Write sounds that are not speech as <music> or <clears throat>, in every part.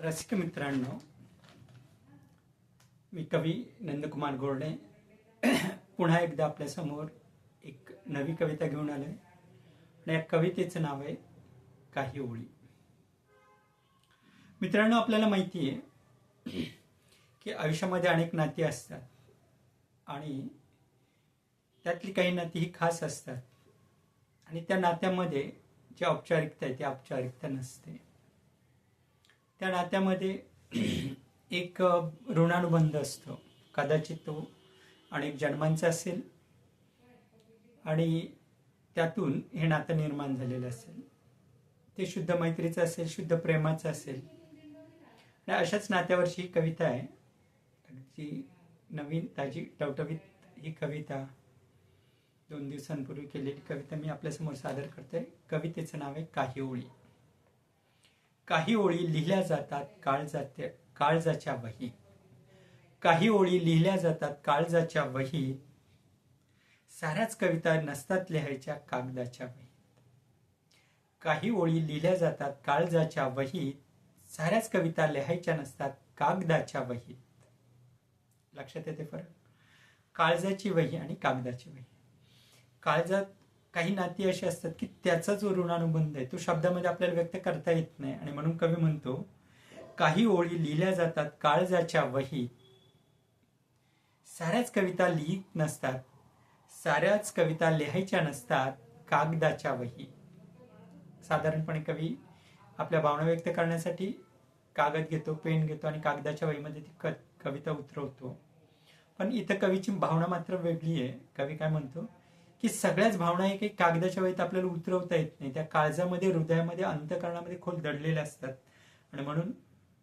रसिक मित्रांनो मी कवी नंदकुमार गोरडे. पुन्हा एकदा आपल्यासमोर एक नवी कविता घेऊन आलोय. आणि या कवितेचं नाव आहे काही ओळी. मित्रांनो आपल्याला माहिती आहे की आयुष्यामध्ये अनेक नाती असतात आणि त्यातली काही नाती ही खास असतात. आणि त्या नात्यामध्ये जी औपचारिकता आहे ती औपचारिकता नसते. त्या नात्यामध्ये <clears throat> एक ऋणानुबंध असतो. कदाचित तो अनेक जन्मांचा असेल आणि त्यातून हे नातं निर्माण झालेलं असेल. ते शुद्ध मैत्रीचं असेल शुद्ध प्रेमाचं असेल. आणि अशाच नात्यावरची ही कविता आहे. अगदी नवीन ताजी टवटवीत ही कविता दोन दिवसांपूर्वी केलेली कविता मी आपल्यासमोर सादर करते कवितेचं नाव आहे काही ओळी काही ओळी लिहिल्या जातात काळजाच्या काळजाच्या वही. काही ओळी लिहिल्या जातात काळजाच्या वही. साऱ्याच कविता नसतात लिहायच्या कागदाच्या वहीत. काही ओळी लिहिल्या जातात काळजाच्या वहीत. साऱ्याच कविता लिहायच्या नसतात कागदाच्या वहीत. लक्षात येते फरक? काळजाची वही आणि कागदाची वही. काळजात काही नाती अशी असतात की त्याचा जो ऋणानुबंध आहे. तो शब्दामध्ये आपल्याला व्यक्त करता येत नाही. आणि म्हणून कवी म्हणतो काही ओळी लिहिल्या जातात काळजाच्या वहीत साऱ्याच कविता लिहित नसतात. साऱ्याच कविता लिहायच्या नसतात कागदाच्या वही. साधारणपणे कवी आपल्या भावना व्यक्त करण्यासाठी कागद घेतो पेन घेतो आणि कागदाच्या वहीमध्ये ती क कविता उतरवतो. पण इथं कवीची भावना मात्र वेगळी आहे. कवी काय म्हणतो की सगळ्याच भावना एक कागदाच्या वहीत आपल्याला उतरवता येत नाही. त्या काळजामध्ये हृदयामध्ये अंतकरणामध्ये खोल दडलेल्या असतात. आणि म्हणून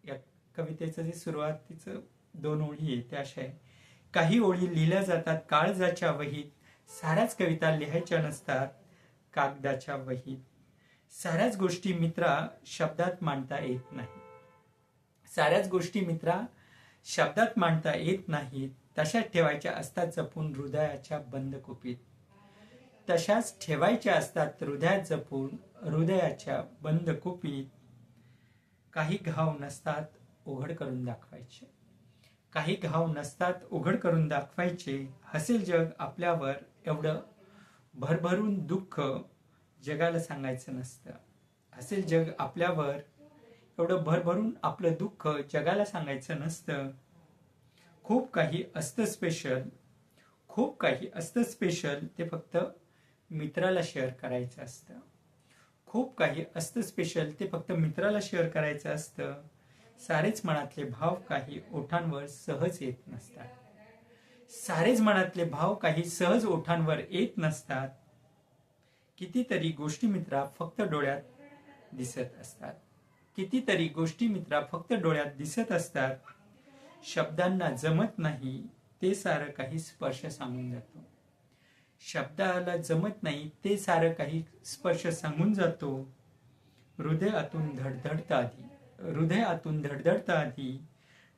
या कवितेचं जे सुरुवातीचं दोन ओळी आहे त्या अशा आहे काही ओळी लिहिल्या जातात काळजाच्या वहीत साऱ्याच कविता लिहायच्या नसतात कागदाच्या वहीत. साऱ्याच गोष्टी मित्रा शब्दात मांडता येत नाही साऱ्याच गोष्टी मित्रा शब्दात मांडता येत नाहीत. तशाच ठेवायच्या असतात जपून हृदयाच्या बंद कुपीत तशाच ठेवायच्या असतात हृदयात जपून हृदयाच्या बंद कुपीत काही घाव नसतात उघड करून दाखवायचे. काही घाव नसतात उघड करून दाखवायचे. हसेल जग आपल्यावर एवढं भरभरून दुःख जगाला सांगायचं नसतं. हसेल जग आपल्यावर एवढं भरभरून आपलं दुःख जगाला सांगायचं नसतं. खूप काही असतं स्पेशल खूप काही असतं स्पेशल ते फक्त मित्राला शेअर करायचं असतं. खूप काही असतं स्पेशल ते फक्त मित्राला शेअर करायचं असतं. सारेच मनातले भाव काही ओठांवर सहज येत नसतात. सारेच मनातले भाव काही सहज ओठांवर येत नसतात. कितीतरी गोष्टी मित्रा फक्त डोळ्यात दिसत असतात. कितीतरी गोष्टी मित्रा फक्त डोळ्यात दिसत असतात. शब्दांना जमत नाही ते सारं काही स्पर्श सांगून जातो. शब्दाला जमत नाही ते सारं काही स्पर्श सांगून जातो. हृदय आतून धडधडतं आधी हृदय आतून धडधडतं आधी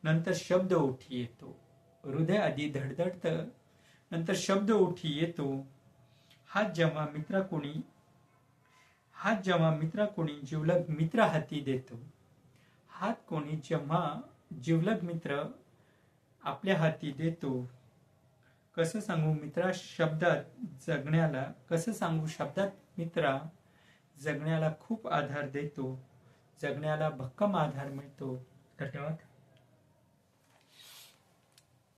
नंतर शब्द ओठी येतो. हृदय आधी धडधडतं नंतर शब्द ओठी येतो. हात जेव्हा मित्रा कोणी हात जेव्हा मित्रा कोणी जिवलग मित्र हाती देतो. हात कोणी जेव्हा जिवलग मित्र आपल्या हाती देतो. कसं सांगू? मित्रा शब्दात जगण्याला कसं सांगू? शब्दात मित्रा जगण्याला खूप आधार देतो. जगण्याला भक्कम आधार मिळतो. धन्यवाद.